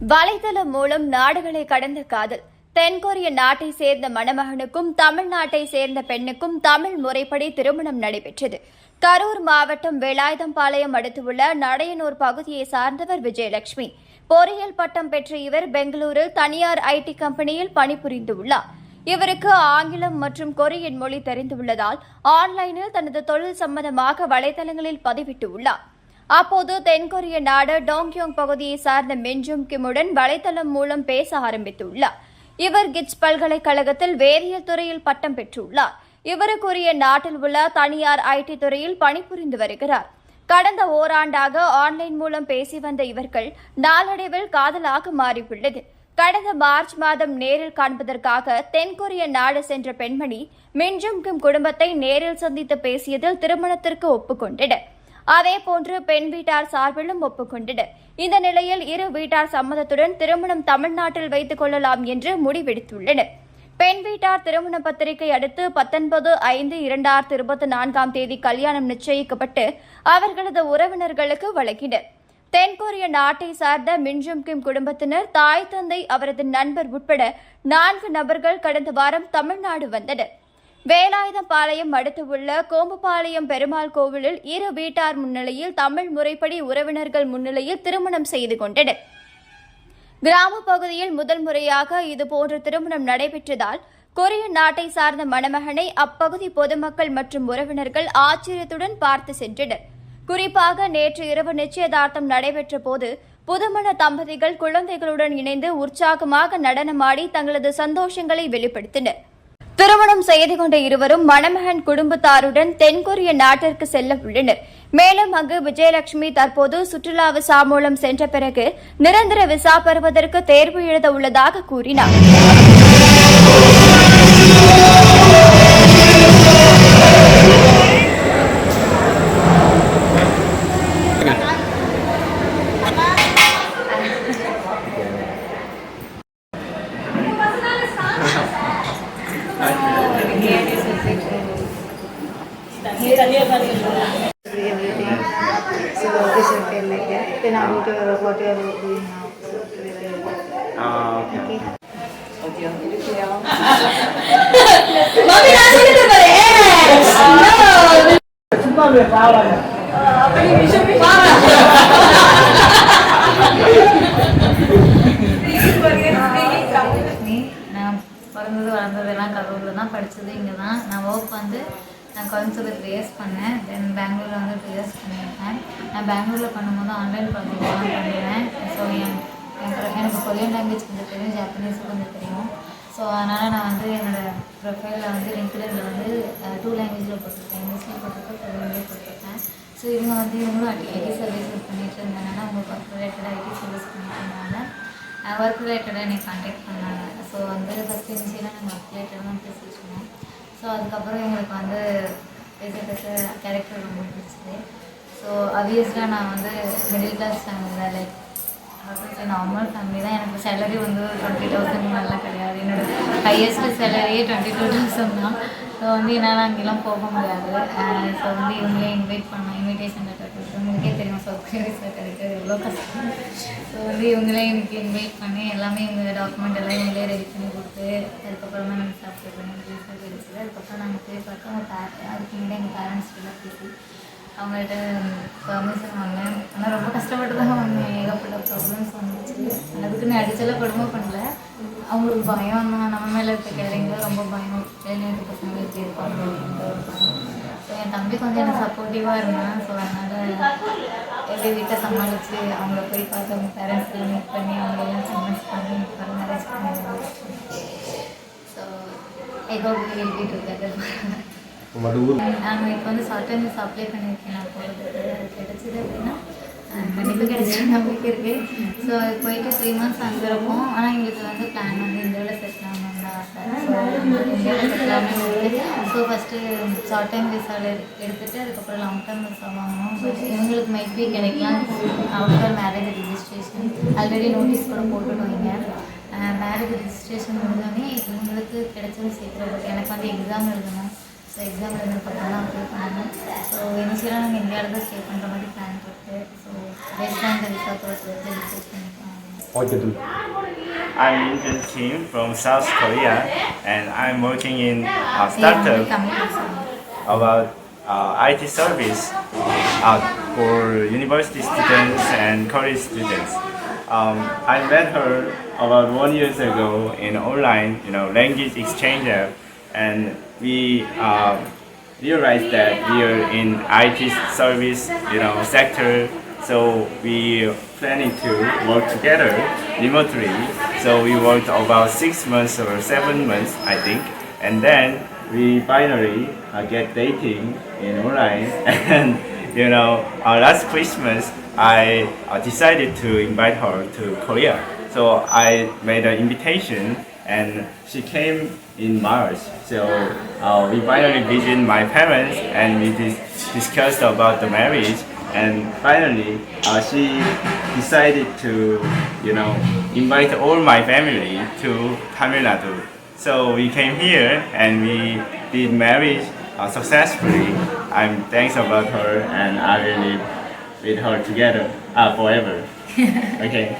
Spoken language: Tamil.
வலைதளம் மூலம் நாடுகளை கடந்த காதல். தென்கொரிய நாட்டை சேர்ந்த மணமகனுக்கும் தமிழ்நாட்டை சேர்ந்த பெண்ணுக்கும் தமிழ் முறைப்படி திருமணம் நடைபெற்றது. கரூர் மாவட்டம் வேலாயுதம்பாளையம் அடுத்துள்ள நடையனூர் பகுதியை சார்ந்தவர் விஜயலட்சுமி. பொறியியல் பட்டம் பெற்ற இவர் பெங்களூரில் தனியார் ஐடி கம்பெனியில் பணிபுரிந்துள்ளார். இவருக்கு ஆங்கிலம் மற்றும் கொரியன் மொழி தெரிந்துள்ளதால் ஆன்லைனில் தனது தொழில் சம்பந்தமாக வலைதளங்களில் பதிவிட்டுள்ளார். அப்போது தென்கொரிய நாடு டோங்யோங் பகுதியை சார்ந்த மின்ஜும் கிமுடன் வலைதளம் மூலம் பேச ஆரம்பித்துள்ளார். இவர் கிட்ஸ் பல்கலைக்கழகத்தில் வேதியியல் துறையில் பட்டம் பெற்றுள்ளார். இவருக்குரிய நாட்டில் உள்ள தனியார் ஐடி துறையில் பணிபுரிந்து வருகிறார். கடந்த ஓராண்டாக ஆன்லைன் மூலம் பேசி வந்த இவர்கள் நாளடைவில் காதலாக மாறியுள்ளது. கடந்த மார்ச் மாதம் நேரில் காண்பதற்காக தென்கொரிய நாடு சென்ற பெண்மணி மின்ஜும் கிம் குடும்பத்தை நேரில் சந்தித்து பேசியதில் திருமணத்திற்கு ஒப்புக்கொண்டனர். அதேபோன்று பெண் வீட்டார் சார்பிலும் ஒப்புக்கொண்டனர். இந்த நிலையில் இரு வீட்டார் சம்மதத்துடன் திருமணம் தமிழ்நாட்டில் வைத்துக் கொள்ளலாம் என்று முடிவெடுத்துள்ளனர். பெண் வீட்டார் திருமண பத்திரிகை அடுத்து பத்தொன்பது ஐந்து இரண்டாயிரத்தி இருபத்தி நான்காம் தேதி கல்யாணம் நிச்சயிக்கப்பட்டு அவர்களது உறவினர்களுக்கு வழங்கினர். தென்கொரிய நாட்டை சார்ந்த மின்ஜும் கிம் குடும்பத்தினர் தாய் தந்தை அவரது நண்பர் உட்பட நான்கு நபர்கள் கடந்த வாரம் தமிழ்நாடு வந்தனர். வேலாயுதம்பாளையம் அடுத்து உள்ள கோம்புபாளையம் பெருமாள் கோவிலில் இரு வீட்டார் முன்னிலையில் தமிழ் முறைப்படி உறவினர்கள் முன்னிலையில் திருமணம் செய்து கொண்டனர். கிராம பகுதியில் முதல் முறையாக இதுபோன்ற திருமணம் நடைபெற்றதால் கொரிய நாட்டை சார்ந்த மணமகனை அப்பகுதி பொதுமக்கள் மற்றும் உறவினர்கள் ஆச்சரியத்துடன் பார்த்து சென்றனர். குறிப்பாக நேற்று இரவு நிச்சயதார்த்தம் நடைபெற்ற போது புதுமண தம்பதிகள் குழந்தைகளுடன் இணைந்து உற்சாகமாக நடனமாடி தங்களது சந்தோஷங்களை வெளிப்படுத்தினர். திருமணம் செய்து கொண்ட இருவரும் மணமகன் குடும்பத்தாருடன் தென்கொரிய நாட்டிற்கு செல்ல உள்ளனர். மேலும் அங்கு விஜயலட்சுமி தற்போது சுற்றுலா விசா மூலம் சென்ற பிறகு நிரந்தர விசா பெறுவதற்கு தேர்வு எழுத உள்ளதாக கூறினார். நான் பிறந்தது வளர்ந்ததெல்லாம் கரூரில் தான் படித்தது இங்கே தான் நான் ஒர்க் வந்து நான் கோயம்புத்தூர் த்ரீ பண்ணேன். தென் பெங்களூரில் வந்து டூ பண்ணியிருக்கேன் நான் பெங்களூரில் பண்ணும்போது ஆன்லைன் ப்ராஜெக்ட் தான் பண்ணுவேன். ஸோ என் எனக்கு எனக்கு கொரியன் லாங்குவேஜ் கொஞ்சம் தெரியும் ஜாப்பனீஸும் கொஞ்சம் தெரியும். ஸோ அதனால் நான் வந்து என்னோடய ப்ரொஃபைலில் வந்து லிங்க்டில் வந்து டூ லாங்குவேஜில் போட்டிருக்கேன். இங்கிலீஷில் போட்டிருக்கேன் கொரியன்லேயும் போட்டிருக்கேன். ஸோ இவங்க வந்து இவங்களும் ஐடி ஐடி சர்வீஸ் பண்ணிட்டு இருந்தாங்கன்னா உங்களுக்கு ஒர்க் ரிலேட்டடாக ஐடி சர்வீஸ் பண்ணிட்டு ஒர்க் ரிலேட்டடாக என்னை கான்டாக்ட் பண்ணாங்க. ஸோ வந்து ஃபஸ்ட் இனிஷியலாக நாங்கள் ஒர்க் ரிலேட்டடாக தான் பேசிட்டு இருந்தோம். ஸோ அதுக்கப்புறம் எங்களுக்கு வந்து பேச பேச கேரக்டர் ரொம்ப பிடிச்சது. ஸோ அவியஸ்லாக நான் வந்து மிடில் கிளாஸ் ஃபேமிலியில் லைக் நார்மல் ஃபேமிலி தான். எனக்கு சேலரி வந்து டுவெண்ட்டி தௌசண்ட் மாதிரிலாம் கிடையாது. என்னோட ஹையஸ்ட் சேலரியே டுவெண்ட்டி டூ தௌசண்ட் தான். ஸோ வந்து என்னால் அங்கெல்லாம் போக முடியாது. ஸோ வந்து இவங்களே இன்வைட் பண்ணோம் இன்விடேஷன் லெட்டர் உங்களுக்கே தெரியும்? சர்ப்ரைஸில் கிடைக்கிறது எவ்வளோ கஷ்டம். ஸோ வந்து இவங்களே எனக்கு இன்வைட் பண்ணி எல்லாமே இவங்க டாக்குமெண்ட் எல்லாம் இவங்களே ரெடி பண்ணி கொடுத்து அதுக்கப்புறம் தான் நாங்கள் சாப்பிட்டு பண்ணி வீட்டில் கிடைச்சது அதுக்கப்புறம் நாங்கள் போய் பார்த்தோம் அவங்க பேர அதுக்கு முன்னாடி எங்கள் பேரண்ட்ஸ் எல்லாம் பேசி அவங்கள்ட்ட பர்மிஷன் வாங்கினேன். ஆனால் ரொம்ப கஷ்டப்பட்டு தான் வாங்கினேன் ஏகப்பட்ட ப்ராப்ளம்ஸ் வந்துச்சு. அதுக்குன்னு அடிச்செல்லாம் கொடுமை பண்ணல. அவங்களுக்கு பயம். தான் நம்ம மேலே இருக்க கேரிங்கில் ரொம்ப பயம். வெளிநாட்டு பசங்களுக்கு இருப்பாங்க அப்படின்ற ஒரு பயம் ஸோ என் தம்பி கொஞ்சம் எனக்கு சப்போர்ட்டிவாக இருந்தான். ஸோ அதனால் எப்படி வீட்டை சமாளித்து அவங்கள போய் பார்த்து அவங்க பேரண்ட்ஸ் மீட் பண்ணி அவங்களெல்லாம் கன்வின்ஸ் பண்ணி அப்புறம் மேரேஜ் பண்ணி ஸோ டுகெதர் உங்களோட ஊர் நாங்கள் இப்போ வந்து ஷார்ட் டைம் அப்ளை பண்ணியிருக்கேன். நான் போகிறதுக்கு கிடைச்சிது அப்படின்னா கண்டிப்பாக கிடைச்ச நம்பிக்கை இருக்குது ஸோ அது போயிட்டு த்ரீ மந்த்ஸ் அங்கே இருப்போம். ஆனால் எங்களுக்கு வந்து பிளான் வந்து இந்தியாவில் செட்டில் ஆகணும்னு ஸோ ஃபஸ்ட்டு ஷார்ட் டைம் விசாவில் எடுத்துகிட்டு அதுக்கப்புறம் லாங் டேர்ம் விசா வாங்கணும். இவங்களுக்கு மைட் பி கிடைக்கலாம். After marriage registration already notice கூட போட்டுடுவீங்க மேரேஜ் ரிஜிஸ்ட்ரேஷன் முடிஞ்சோடனே இவங்களுக்கு கிடைச்சது சீக்கிரம் எனக்கு வந்து எக்ஸாம் எழுதணும். ஸோ எக்ஸாம் எழுதுன பக்கம் தான் அப்ளை பண்ணணும். ஸோ இனிஷியலாக நாங்கள் இந்தியாவில் தான் ஸ்டே பண்ணுற மாதிரி பிளான் இருக்குது so based on the visa process registration பண்ணிக்கலாம் okay I'm Indian Kim from South Korea, and I'm working in a startup about uh, IT service uh, for university students and college students. Um, I met her about one years ago in online, you know, language exchange app, and we uh, realized that we are in IT service, you know, sector. So we planning to work together remotely. So we worked about six months or seven months, I think, and then we finally uh, get dating in online and you know uh, last christmas i uh, decided to invite her to korea. So i made an invitation and she came in march. So uh, we finally visited my parents and we dis- discussed about the marriage and finally uh, she decided to you know invite all my family to tamil nadu so we came here and we did marriage uh, successfully. I'm thanks about her and I will live with her together uh, forever. okay.